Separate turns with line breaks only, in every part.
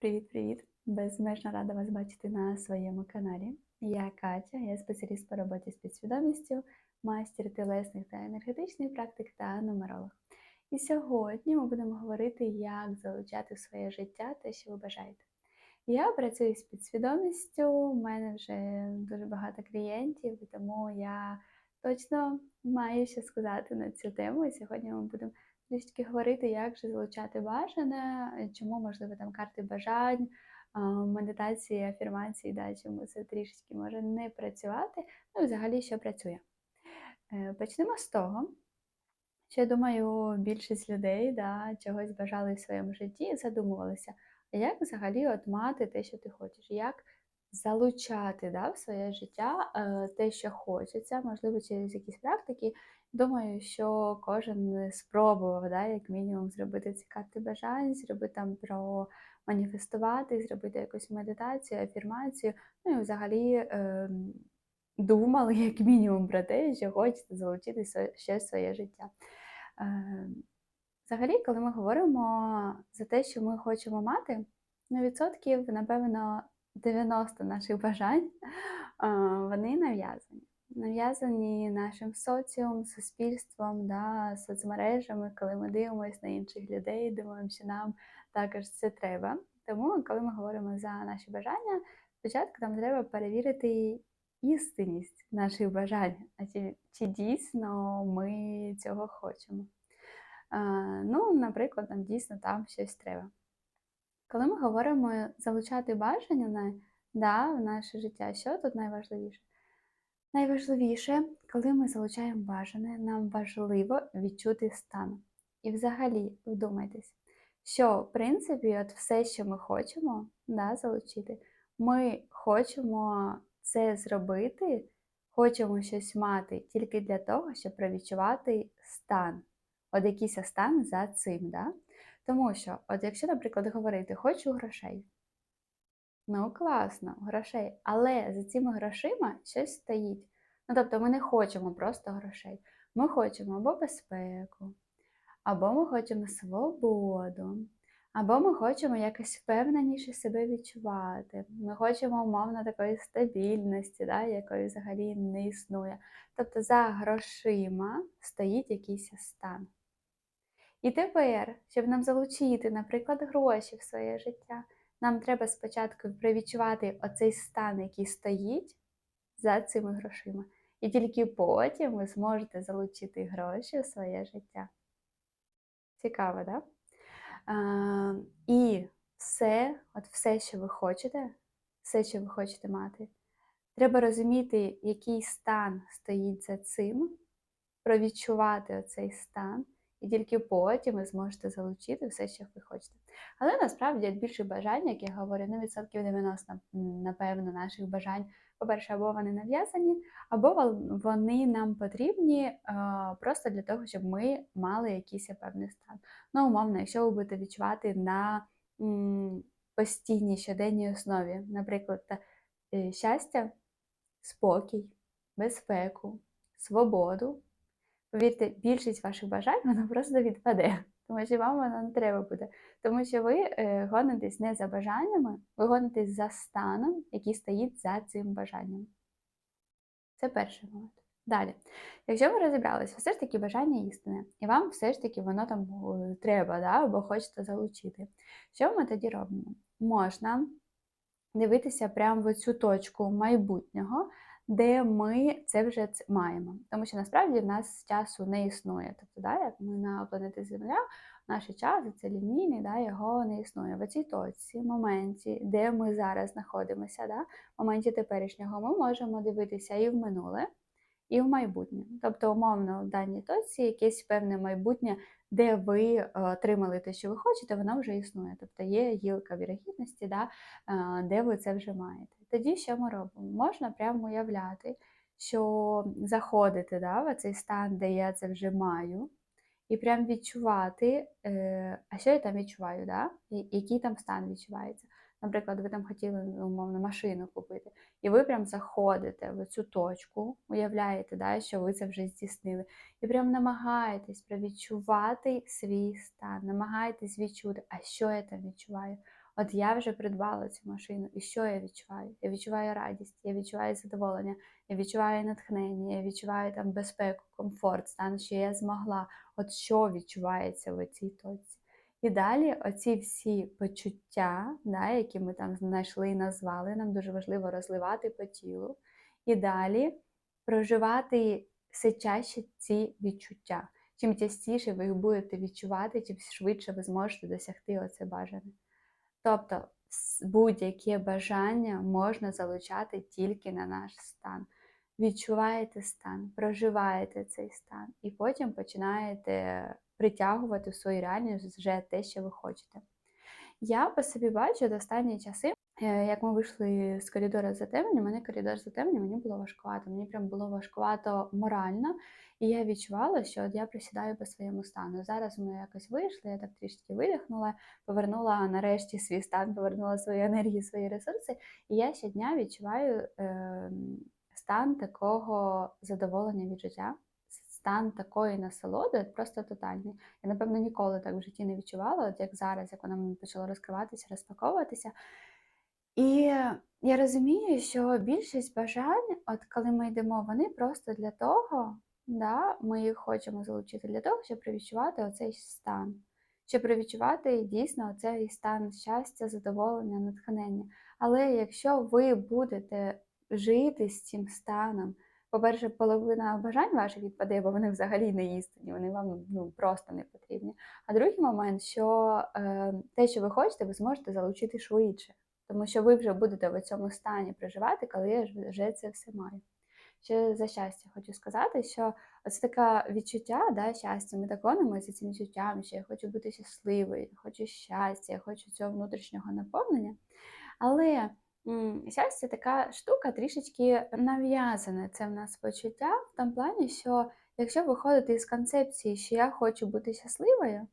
Привіт-привіт! Безмежно рада вас бачити на своєму каналі. Я Катя, я спеціаліст по роботі з підсвідомістю, майстер тілесних та енергетичних практик та нумеролог. І сьогодні ми будемо говорити, як залучати в своє життя те, що ви бажаєте. Я працюю з підсвідомістю, у мене вже дуже багато клієнтів, тому я точно маю що сказати на цю тему. І сьогодні ми будемо трішки говорити, як же залучати бажане, чому можливо там карти бажань, медитації, афірмації, да, чому це трішки може не працювати, ну і взагалі що працює. Е, Почнемо з того, що я думаю, більшість людей да, чогось бажали в своєму житті і задумувалися, як взагалі от мати те, що ти хочеш, як залучати да, в своє життя е, те, що хочеться, можливо, через якісь практики. Думаю, що кожен спробував, да, як мінімум, зробити ці карти бажань, зробити там про маніфестувати, зробити якусь медитацію, афірмацію, ну і взагалі е, думали як мінімум про те, що хочете залучити в своє життя. Е, взагалі, коли ми говоримо за те, що ми хочемо мати, на відсотків, напевно, 90 наших бажань а, вони нав'язані. Нав'язані нашим соціумом, суспільством, да, соцмережами, коли ми дивимося на інших людей, думаємо, що нам також це треба. Тому, коли ми говоримо за наші бажання, спочатку нам треба перевірити істинність наших бажань, а чи, чи дійсно ми цього хочемо. А, ну, наприклад, нам дійсно там щось треба. Коли ми говоримо залучати бажання на, да, в наше життя, що тут найважливіше? Найважливіше, коли ми залучаємо бажане, нам важливо відчути стан. І взагалі, вдумайтесь, що в принципі от все, що ми хочемо да, залучити, ми хочемо це зробити, хочемо щось мати тільки для того, щоб провідчувати стан. От якийсь стан за цим. Да? Тому що, от якщо, наприклад, говорити, хочу грошей, ну класно, грошей, але за цими грошима щось стоїть. Ну, тобто ми не хочемо просто грошей. Ми хочемо або безпеку, або ми хочемо свободу, або ми хочемо якось впевненіше себе відчувати. Ми хочемо умовно такої стабільності, да, якої взагалі не існує. Тобто за грошима стоїть якийсь стан. І тепер, щоб нам залучити, наприклад, гроші в своє життя, нам треба спочатку привідчувати оцей стан, який стоїть за цими грошима. І тільки потім ви зможете залучити гроші в своє життя. Цікаво? Да? І все, от все, що ви хочете, все, що ви хочете мати, треба розуміти, який стан стоїть за цим, провідчувати оцей стан. І тільки потім ви зможете залучити все, що ви хочете. Але насправді більше бажань, як я говорю, на відсотків 90, напевно, наших бажань, по-перше, або вони нав'язані, або вони нам потрібні е, просто для того, щоб ми мали якийсь певний стан. Ну, умовно, якщо ви будете відчувати на м, постійній щоденній основі, наприклад, е, щастя, спокій, безпеку, свободу. Повірте, більшість ваших бажань воно просто відпаде, тому що вам воно не треба буде. Тому що ви е, гонитесь не за бажаннями, ви гонитесь за станом, який стоїть за цим бажанням. Це перший момент. Далі, якщо ви розібралися, все ж таки бажання істини, і вам все ж таки воно там е, треба, да, або хочете залучити. Що ми тоді робимо? Можна дивитися прямо в цю точку майбутнього, де ми це вже маємо. Тому що насправді в нас часу не існує. Тобто, да, як ми на планеті Земля, наш час це лінійний, да, його не існує. В цій точці, моменті, де ми зараз знаходимося, да, в моменті теперішнього, ми можемо дивитися і в минуле, і в майбутнє. Тобто, умовно, в даній точці якесь певне майбутнє, де ви е, отримали те, що ви хочете, воно вже існує. Тобто є гілка вірогідності, да, е, де ви це вже маєте. Тоді що ми робимо? Можна прямо уявляти, що заходите да, в цей стан, де я це вже маю, і прям відчувати, е, а що я там відчуваю, да? Який там стан відчувається. Наприклад, ви там хотіли ну, умовно машину купити, і ви прям заходите в цю точку, уявляєте, да, що ви це вже здійснили, і прям намагаєтесь провідчувати свій стан, намагаєтесь відчути, а що я там відчуваю. От я вже придбала цю машину, і що я відчуваю? Я відчуваю радість, я відчуваю задоволення, я відчуваю натхнення, я відчуваю там безпеку, комфорт, стан, що я змогла. От що відчувається в цій точці. І далі оці всі почуття, да, які ми там знайшли і назвали, нам дуже важливо розливати по тілу. І далі проживати все чаще ці відчуття. Чим частіше ви їх будете відчувати, тим швидше ви зможете досягти оце бажане. Тобто будь-яке бажання можна залучати тільки на наш стан. Відчуваєте стан, проживаєте цей стан, і потім починаєте притягувати в свою реальність вже те, що ви хочете. Я по собі бачу до останні часи, як ми вийшли з коридору затемнення, мене коридор затемнення, мені було важкувато. Мені прям було важкувато морально, і я відчувала, що от я присідаю по своєму стану. Зараз ми якось вийшли, я так трішки видихнула, повернула нарешті свій стан, повернула свою енергію, свої ресурси. І я щодня відчуваю е, стан такого задоволення від життя, стан такої насолоди, просто тотальний. Я, напевно, ніколи так в житті не відчувала, от як зараз, як вона мені почала розкриватися, розпаковуватися. І я розумію, що більшість бажань, от коли ми йдемо, вони просто для того, да, ми їх хочемо залучити для того, щоб відчувати оцей стан, щоб відчувати дійсно оцей стан щастя, задоволення, натхнення. Але якщо ви будете жити з цим станом, по-перше, половина бажань ваших відпаде, бо вони взагалі не істинні, вони вам ну, просто не потрібні. А другий момент, що е, те, що ви хочете, ви зможете залучити швидше, тому що ви вже будете в цьому стані проживати, коли я вже це все маю. Ще за щастя хочу сказати, що це таке відчуття да, щастя. Ми так гонимося цим відчуттям, що я хочу бути щасливою, я хочу щастя, я хочу цього внутрішнього наповнення. Але щастя така штука трішечки нав'язана. Це в нас почуття в тому плані, що якщо виходити із концепції, що я хочу бути щасливою,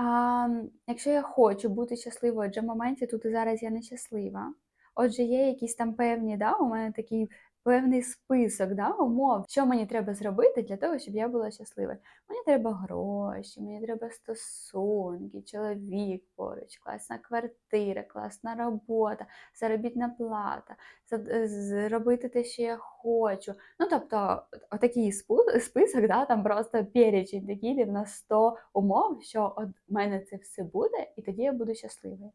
а якщо я хочу бути щасливою, адже в моменті тут і зараз я не щаслива. Отже, є якісь там певні, да, у мене такий певний список да, умов, що мені треба зробити для того, щоб я була щаслива. Мені треба гроші, мені треба стосунки, чоловік поруч, класна квартира, класна робота, заробітна плата, зробити те, що я хочу. Ну, тобто, отакий список, да, там просто перечень такий, нас 100 умов, що от в мене це все буде, і тоді я буду щасливою.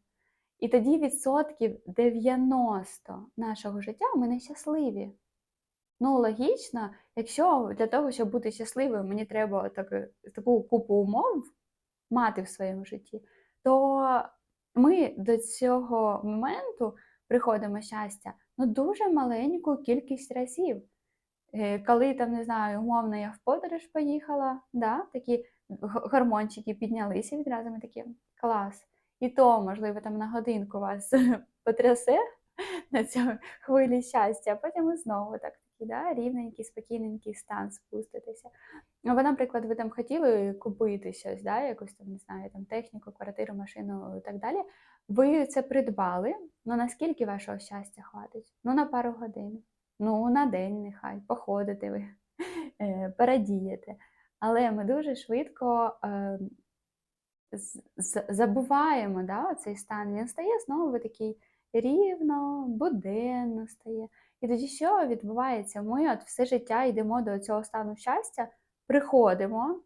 І тоді відсотків 90 нашого життя ми нещасливі. Ну, логічно, якщо для того, щоб бути щасливою, мені треба таку, таку купу умов мати в своєму житті, то ми до цього моменту приходимо щастя ну, дуже маленьку кількість разів. Е, Коли там, не знаю, умовно, я в подорож поїхала, да, такі гормончики піднялися відразу, ми такі клас. І то, можливо, там на годинку вас потрясе на цьому хвилі щастя, а потім знову так такий, да, рівненький, спокійненький стан спуститися. Або, наприклад, ви там хотіли купити щось, да, якусь там, не знаю, там техніку, квартиру, машину і так далі. Ви це придбали, ну наскільки вашого щастя хватить? Ну, на пару годин, ну, на день нехай, походите ви, е, передієте. Але ми дуже швидко е, забуваємо да, цей стан. Він стає знову такий рівно, буденно стає. І тоді що відбувається? Ми от все життя йдемо до цього стану щастя, приходимо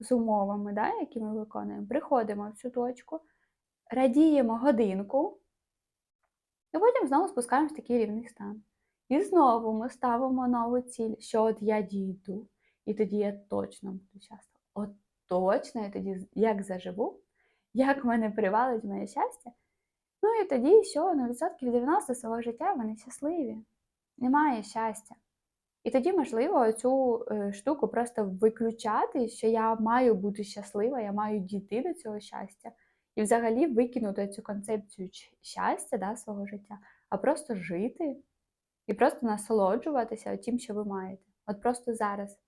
з умовами, да, які ми виконуємо, приходимо в цю точку, радіємо годинку, і потім знову спускаємось в такий рівний стан. І знову ми ставимо нову ціль, що от я дійду, і тоді я точно буду щаслива. От точно я тоді як заживу, як мене привалить моє щастя. Ну і тоді що на відсотків 90 свого життя вони щасливі. Немає щастя. І тоді, можливо, цю е, штуку просто виключати, що я маю бути щаслива, я маю дійти до цього щастя, і взагалі викинути цю концепцію щастя да, свого життя, а просто жити і просто насолоджуватися тим, що ви маєте. От просто зараз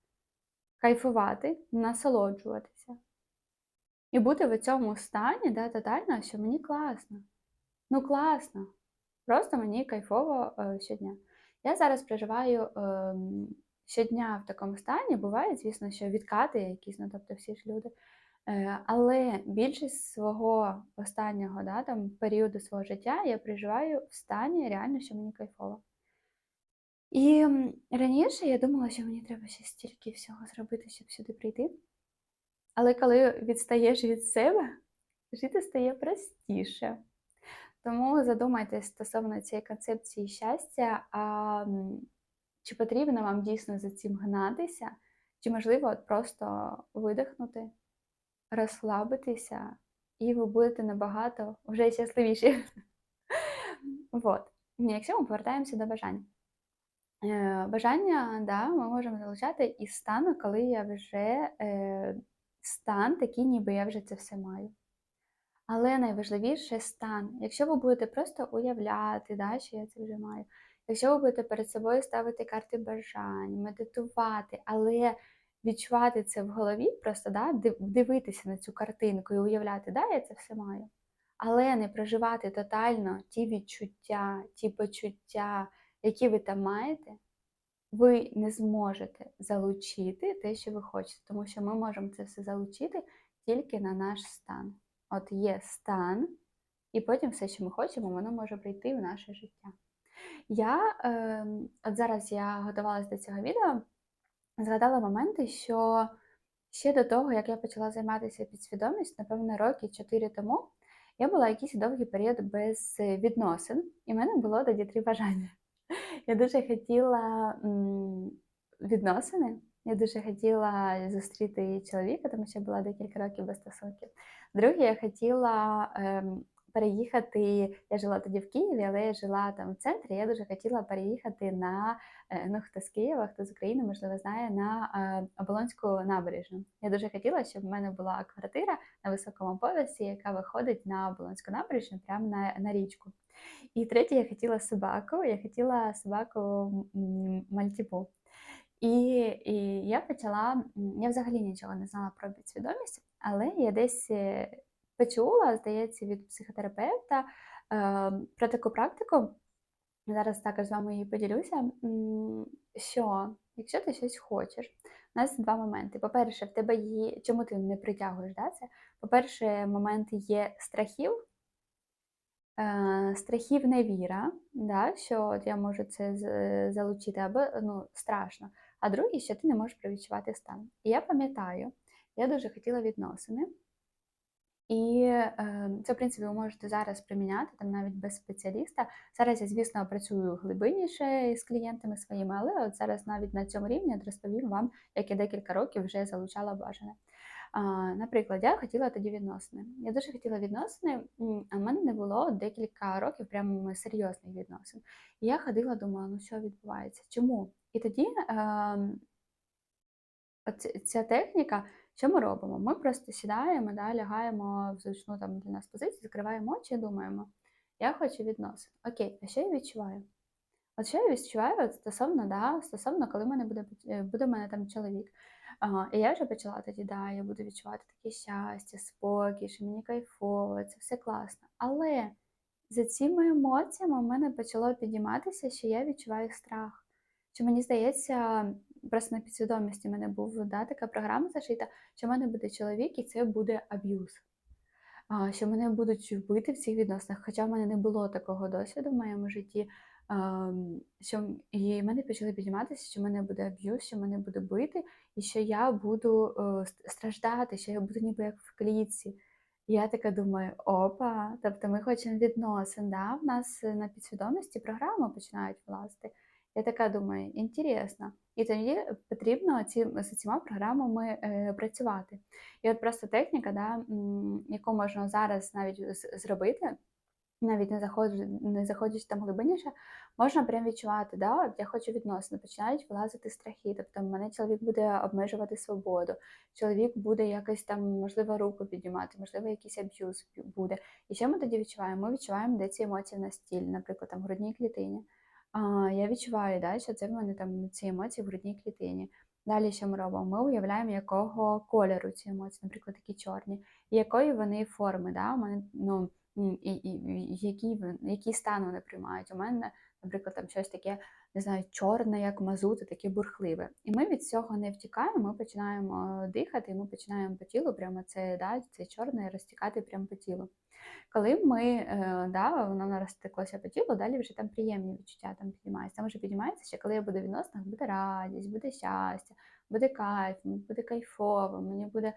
кайфувати, насолоджуватися. І бути в цьому стані, да, тотально, що мені класно. Ну, класно. Просто мені кайфово е, щодня. Я зараз проживаю ем, щодня в такому стані. Буває, звісно, що відкати якісь, ну тобто всі ж люди. Е, Але більшість свого останнього да, там, періоду свого життя я проживаю в стані реально, що мені кайфово. І раніше я думала, що мені треба ще стільки всього зробити, щоб сюди прийти. Але коли відстаєш від себе, жити стає простіше. Тому задумайтесь стосовно цієї концепції щастя, а чи потрібно вам дійсно за цим гнатися, чи можливо от просто видихнути, розслабитися, і ви будете набагато вже щасливіші. Вот. Якщо ми повертаємося до бажань. Е, Бажання, да, ми можемо залучати із стану, коли я вже е, стан такий, ніби я вже це все маю. Але найважливіше стан. Якщо ви будете просто уявляти, да, що я це вже маю, якщо ви будете перед собою ставити карти бажань, медитувати, але відчувати це в голові, просто да, дивитися на цю картинку і уявляти, да, я це все маю, але не проживати тотально ті відчуття, ті почуття, які ви там маєте, ви не зможете залучити те, що ви хочете, тому що ми можемо це все залучити тільки на наш стан. От є стан, і потім все, що ми хочемо, воно може прийти в наше життя. Я е, от зараз я готувалася до цього відео, згадала моменти, що ще до того, як я почала займатися підсвідомістю, напевно, роки 4 тому, я була якийсь довгий період без відносин, і в мене було тоді три бажання. Я дуже хотіла м, відносини. Я дуже хотіла зустріти чоловіка, тому що була декілька років без стосунків. Друге, я хотіла ем, переїхати. Я жила тоді в Києві, але я жила там в центрі. Я дуже хотіла переїхати на е, ну хто з Києва, хто з України, можливо, знає на е, Оболонську набережну. Я дуже хотіла, щоб в мене була квартира на високому поверсі, яка виходить на Оболонську набережну, прямо на, на річку. І третє, я хотіла собаку. Я хотіла собаку мальтіпу. І, і я почала, я взагалі нічого не знала про підсвідомість, але я десь е, почула, здається, від психотерапевта е, про таку практику. Зараз також з вами її поділюся. Що якщо ти щось хочеш, у нас два моменти. По-перше, в тебе є. Чому ти не притягуєш да, це? По-перше, момент є страхів, е, страхів невіра, да, що от я можу це залучити, або ну, страшно. А друге, що ти не можеш провідчувати стан. І я пам'ятаю, я дуже хотіла відносини. І е, це, в принципі, ви можете зараз приміняти, там навіть без спеціаліста. Зараз я, звісно, працюю глибинніше з клієнтами своїми, але от зараз навіть на цьому рівні от розповім вам, як я декілька років вже залучала бажане. Наприклад, я хотіла тоді відносини. Я дуже хотіла відносини, а в мене не було декілька років прямо серйозних відносин. І я ходила, думала, ну що відбувається? Чому? І тоді ем, ця техніка, що ми робимо? Ми просто сідаємо, да, лягаємо в зручну там для нас позицію, закриваємо очі і думаємо, я хочу відносин. Окей, а що я відчуваю? От що я відчуваю от стосовно, да, стосовно, коли мене буде, е, буде в мене там чоловік. Ага, і я вже почала тоді, да, я буду відчувати таке щастя, спокій, що мені кайфово, це все класно. Але за цими емоціями в мене почало підійматися, що я відчуваю страх. Що мені здається, просто на підсвідомості в мене був да, така програма зашита, що в мене буде чоловік і це буде аб'юз. Що мене будуть вбити в цих відносинах, хоча в мене не було такого досвіду в моєму житті. Що і в мене почали підійматися, що мене буде аб'юз, що мене буде бити, і що я буду е, страждати, що я буду ніби як в клітці. Я така думаю, опа, тобто ми хочемо відносин, да? в нас е, на підсвідомості програми починають влазити. Я така думаю, інтересно. І тоді потрібно ці, з цими програмами е, працювати. І от просто техніка, да, яку можна зараз навіть зробити, навіть не заходжу, не заходячи там глибинніше, можна прям відчувати, да, от я хочу відносини, починають вилазити страхи. Тобто мене чоловік буде обмежувати свободу, чоловік буде якось там, можливо, руку підіймати, можливо, якийсь аб'юз буде. І що ми тоді відчуваємо? Ми відчуваємо, де ці емоції на стілі, наприклад, там в грудній клітині. Я відчуваю, да, що це в мене там ці емоції в грудній клітині. Далі що ми робимо? Ми уявляємо, якого кольору ці емоції, наприклад, такі чорні, і якої вони форми. Да? У мене, ну, і, і, і Які які стан вони приймають. У мене, наприклад, там щось таке, не знаю, чорне, як мазут, таке бурхливе. І ми від цього не втікаємо, ми починаємо дихати, і ми починаємо по тілу, прямо це, да, це чорне розтікати прямо по тілу. Коли ми, е, да, воно розтеклося по тілу, далі вже там приємні відчуття там піднімаються. Там вже піднімається, що коли я буду в відносинах, буде радість, буде щастя, буде кайф, буде кайфово, мені буде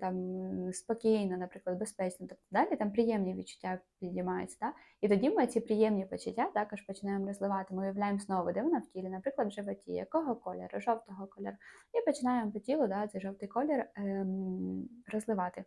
там спокійно, наприклад, безпечно. Тобто далі там приємні відчуття піднімаються. Да? І тоді ми ці приємні почуття також починаємо розливати. Ми уявляємо знову, де вона в тілі, наприклад, в животі, якого кольору, жовтого кольору. І починаємо по тілу да, цей жовтий колір ем, розливати.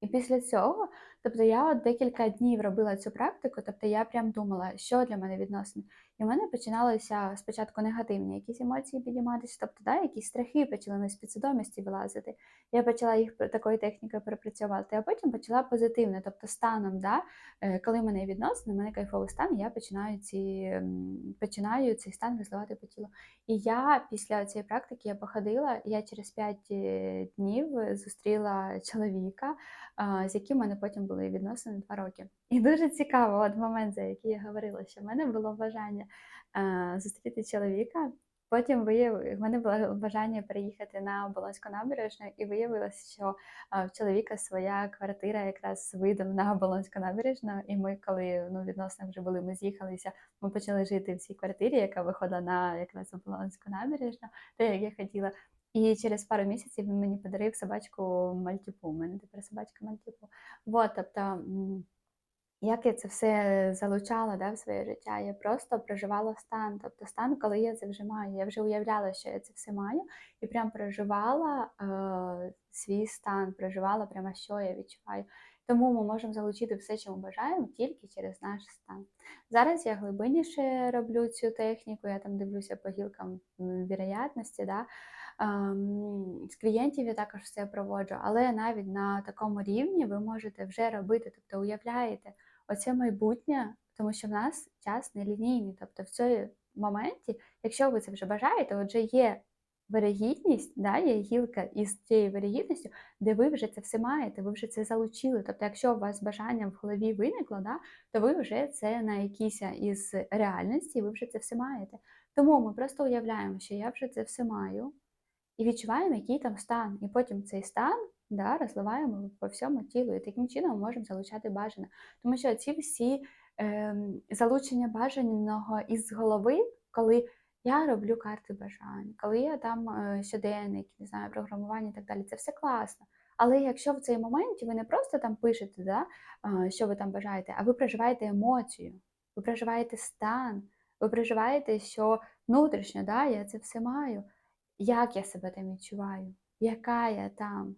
І після цього, тобто я от декілька днів робила цю практику, тобто я прям думала, що для мене відносини. І в мене починалися спочатку негативні якісь емоції підійматися, тобто да, якісь страхи почали на підсвідомості вилазити. Я почала їх такою технікою перепрацьовувати, а потім почала позитивне, тобто станом, да, е, коли мене відносини, мене кайфовий стан, я починаю, ці, починаю цей стан розливати по тілу. І я після цієї практики я походила, я через 5 днів зустріла чоловіка з яким в мене потім були відносини два роки. І дуже цікаво, от момент, за який я говорила, що в мене було бажання зустріти чоловіка. Потім вияв... в мене було бажання переїхати на Оболонську набережну, і виявилося, що в чоловіка своя квартира якраз з видом на Оболонську набережну. І ми, коли ну, відносини вже були, ми з'їхалися, ми почали жити в цій квартирі, яка виходила на якраз Оболонську набережну, те, як я хотіла. І через пару місяців він мені подарив собачку Мальтіпу. У мене тепер собачка Мальтіпу. Вот, тобто, як я це все залучала да, в своє життя, я просто проживала стан. Тобто стан, коли я це вже маю. Я вже уявляла, що я це все маю, і прям проживала е, свій стан, проживала прямо, що я відчуваю. Тому ми можемо залучити все, що ми бажаємо, тільки через наш стан. Зараз я глибинніше роблю цю техніку, я там дивлюся по гілкам м, вірогятності. Да? Ем, З клієнтів я також все проводжу, але навіть на такому рівні ви можете вже робити, тобто уявляєте оце майбутнє, тому що в нас час нелінійний. Тобто в цьому моменті, якщо ви це вже бажаєте, отже є вирогідність, да, є гілка із цією вирогідністю, де ви вже це все маєте, ви вже це залучили. Тобто, якщо у вас бажання в голові виникло, да, то ви вже це на якійсь із реальності, ви вже це все маєте. Тому ми просто уявляємо, що я вже це все маю і відчуваємо, який там стан. І потім цей стан да, розливаємо по всьому тілу. І таким чином ми можемо залучати бажане. Тому що ці всі ем, залучення бажаного із голови, коли я роблю карти бажань, коли я там е, щоденник, не знаю, програмування і так далі, це все класно. Але якщо в цей момент ви не просто там пишете, да, а, що ви там бажаєте, а ви проживаєте емоцію, ви проживаєте стан, ви проживаєте, що внутрішньо да, я це все маю як я себе там відчуваю, яка я там.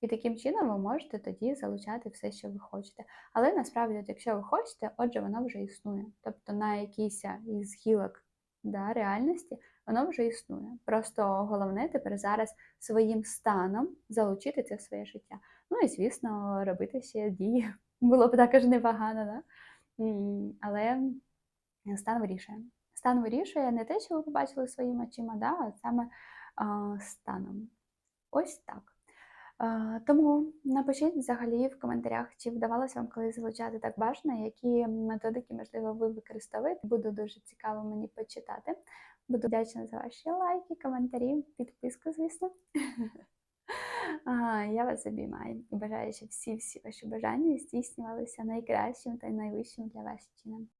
І таким чином ви можете тоді залучати все, що ви хочете. Але насправді, якщо ви хочете, отже, воно вже існує. Тобто на якійсь із гілок да, реальності воно вже існує. Просто головне тепер зараз своїм станом залучити це в своє життя. Ну і, звісно, робити ще дії. Було б також непогано, да? Але стан вирішує. Стан вирішує не те, що ви побачили своїми очима, да, а саме а, станом. Ось так. Тому напишіть взагалі в коментарях, чи вдавалося вам колись залучати так бажано, які методики, можливо, ви використовуєте. Буде дуже цікаво мені почитати. Буду вдячна за ваші лайки, коментарі, підписку, звісно. Я вас обіймаю і бажаю, щоб всі-всі ваші бажання здійснювалися найкращим та найвищим для вас чином.